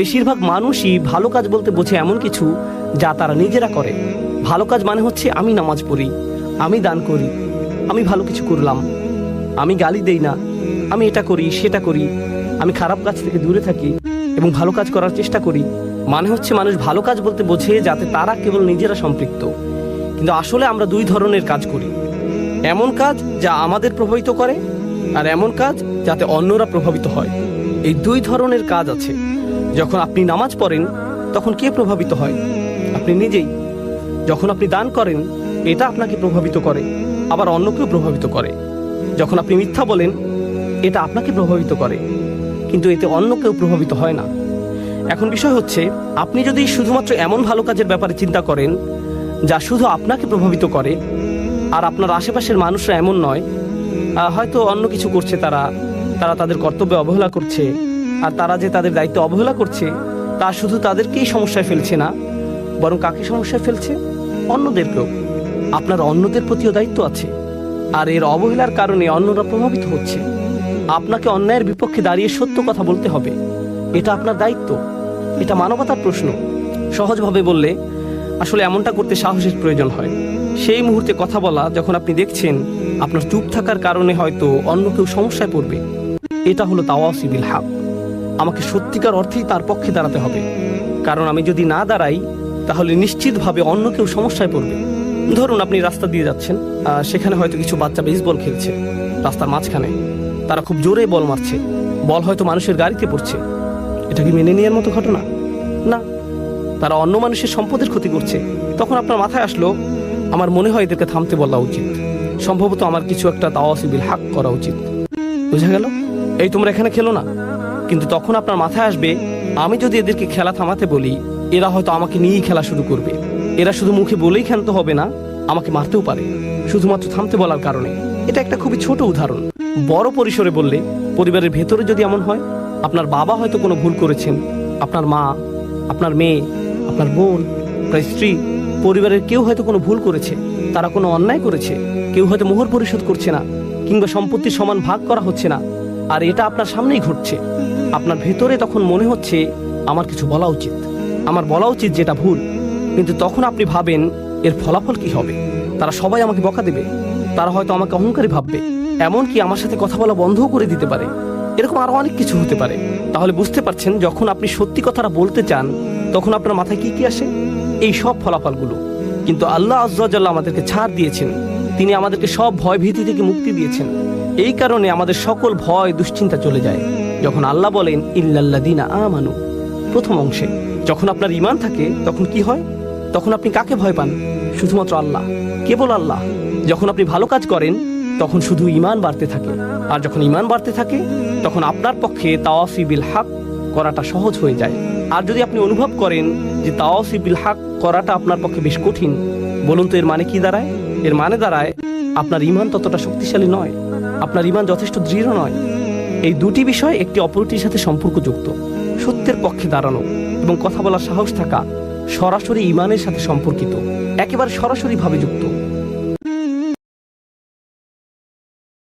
বেশিরভাগ মানুষই ভালো কাজ বলতে বোঝে এমন কিছু যা তারা নিজেরা করে। ভালো কাজ মানে হচ্ছে আমি নামাজ পড়ি, আমি দান করি, আমি ভালো কিছু করলাম, আমি গালি দেই না, আমি এটা করি, সেটা করি, আমি খারাপ কাজ থেকে দূরে থাকি এবং ভালো কাজ করার চেষ্টা করি। মানে হচ্ছে মানুষ ভালো কাজ বলতে বোঝে যাতে তারা কেবল নিজেরা সম্পৃক্ত। কিন্তু আসলে আমরা দুই ধরনের কাজ করি। এমন কাজ যা আমাদের প্রভাবিত করে আর এমন কাজ যাতে অন্যরা প্রভাবিত হয়। এই দুই ধরনের কাজ আছে। যখন আপনি নামাজ পড়েন, তখন কে প্রভাবিত হয়? আপনি নিজেই। যখন আপনি দান করেন, এটা আপনাকে প্রভাবিত করে, আবার অন্যকেও প্রভাবিত করে। যখন আপনি মিথ্যা বলেন, এটা আপনাকে প্রভাবিত করে। কিন্তু এতে অন্য কেউ প্রভাবিত হয় না। এখন বিষয় হচ্ছে, আপনি যদি শুধুমাত্র এমন ভালো কাজের ব্যাপারে চিন্তা করেন, যা শুধু আপনাকে প্রভাবিত করে, আর আপনার আশেপাশের মানুষরা এমন নয় হয়তো অন্য কিছু করছে তারা তারা তাদের কর্তব্যে অবহেলা করছে। আর তারা যে তাদের দায়িত্ব অবহেলা করছে, তা শুধু তাদেরকেই সমস্যায় ফেলছে না, বরং কাকে সমস্যায় ফেলছে? অন্যদেরকেও। আপনার অন্যদের প্রতিও দায়িত্ব আছে। আর এর অবহেলার কারণে অন্যরা প্রভাবিত হচ্ছে। আপনাকে অন্যায়ের বিপক্ষে দাঁড়িয়ে সত্য কথা বলতে হবে। এটা আপনার দায়িত্ব। এটা মানবতার প্রশ্ন। সহজভাবে বললে, আসলে এমনটা করতে সাহসের প্রয়োজন হয়। সেই মুহূর্তে কথা বলা, যখন আপনি দেখছেন, আপনার চুপ থাকার কারণে হয়তো অন্য কেউ সমস্যায় পড়বে। এটা হলো তাওয়াসিবিল হাক। আমাকে সত্যিকার অর্থেই তার পক্ষে দাঁড়াতে হবে। কারণ আমি যদি না দাঁড়াই, তাহলে নিশ্চিতভাবে অন্য কেউ সমস্যায় পড়বে। ধরুন আপনি রাস্তা দিয়ে যাচ্ছেন সেখানে হয়তো কিছু বাচ্চা বেসবল খেলছে। রাস্তার মাঝখানে তারা খুব জোরে বল মারছে। বল হয়তো মানুষের গাড়িতে পড়ছে। এটা কি মেনে নেওয়ার মতো ঘটনা? না। তারা অন্য মানুষের সম্পদের ক্ষতি করছে। তখন আপনার মাথায় আসলো, আমার মনে হয় এদেরকে থামতে বলা উচিত। সম্ভবত আমার কিছু একটা তাওয়াসিবিল হাক করা উচিত। বুঝা গেল? এই তোমরা এখানে খেলো না। কিন্তু তখন আপনার মাথায় আসবে, আমি যদি এদেরকে খেলা থামাতে বলি, এরা হয়তো আমাকে নিয়েই খেলা শুরু করবে। এরা শুধু মুখে বলেই ক্ষান্ত হবে না, আমাকে মারতেও পারে। শুধুমাত্র থামতে বলার কারণে। এটা একটা খুবই ছোট উদাহরণ। বড় পরিসরে বললে, পরিবারের ভেতরে যদি এমন হয়, আপনার বাবা হয়তো কোনো ভুল করেছেন। আপনার মা, আপনার মেয়ে, আপনার বোন, আপনার স্ত্রী, পরিবারের কেউ হয়তো কোনো ভুল করেছে। তারা কোনো অন্যায় করেছে। কেউ হয়তো মোহর পরিশোধ করছে না, কিংবা সম্পত্তির সমান ভাগ করা হচ্ছে না। আর এটা আপনার সামনেই ঘটছে। আপনার ভেতরে তখন মনে হচ্ছে আমার কিছু বলা উচিত। আমার বলা উচিত যেটা ভুল, কিন্তু তখন আপনি ভাবেন এর ফলাফল কি হবে। তারা সবাই আমাকে বকা দেবে। তারা হয়তো আমাকে অহংকারী ভাববে। এমনকি আমার সাথে কথা বলা বন্ধও করে দিতে পারে। এরকম আরও অনেক কিছু হতে পারে। তাহলে বুঝতে পারছেন, যখন আপনি সত্যি কথাটা বলতে চান, তখন আপনার মাথায় কি কি আসে? এই সব ফলাফলগুলো। কিন্তু আল্লাহ আজ্লাহ আমাদেরকে ছাড় দিয়েছেন। তিনি আমাদেরকে সব ভয় ভীতি থেকে মুক্তি দিয়েছেন। এই কারণে আমাদের সকল ভয়, দুশ্চিন্তা চলে যায়। যখন আল্লাহ বলেন ইল্লাল্লাদিনা আমানু প্রথম অংশে, যখন আপনার ইমান থাকে, তখন কি হয়? তখন আপনি কাকে ভয় পান? শুধুমাত্র আল্লাহ, কেবল আল্লাহ। যখন আপনি ভালো কাজ করেন, তখন শুধু ইমান বাড়তে থাকে। আর যখন ইমান বাড়তে থাকে, তখন আপনার পক্ষে তাওয়াফি বিল হাক করাটা সহজ হয়ে যায়। আর যদি আপনি অনুভব করেন যে তাওয়াফি বিল হাক করাটা আপনার পক্ষে বেশ কঠিন, বলুন তো এর মানে কি দাঁড়ায়? এর মানে দাঁড়ায়, আপনার ইমান ততটা শক্তিশালী নয়। আপনার ইমান যথেষ্ট দৃঢ় নয়। এই দুটি বিষয় একটি অপরটির সাথে সম্পর্কযুক্ত, সত্যের পক্ষে দাঁড়ানো এবং কথা বলার সাহস থাকা সরাসরি ইমানের সাথে সম্পর্কিত, একেবারে সরাসরিভাবে যুক্ত।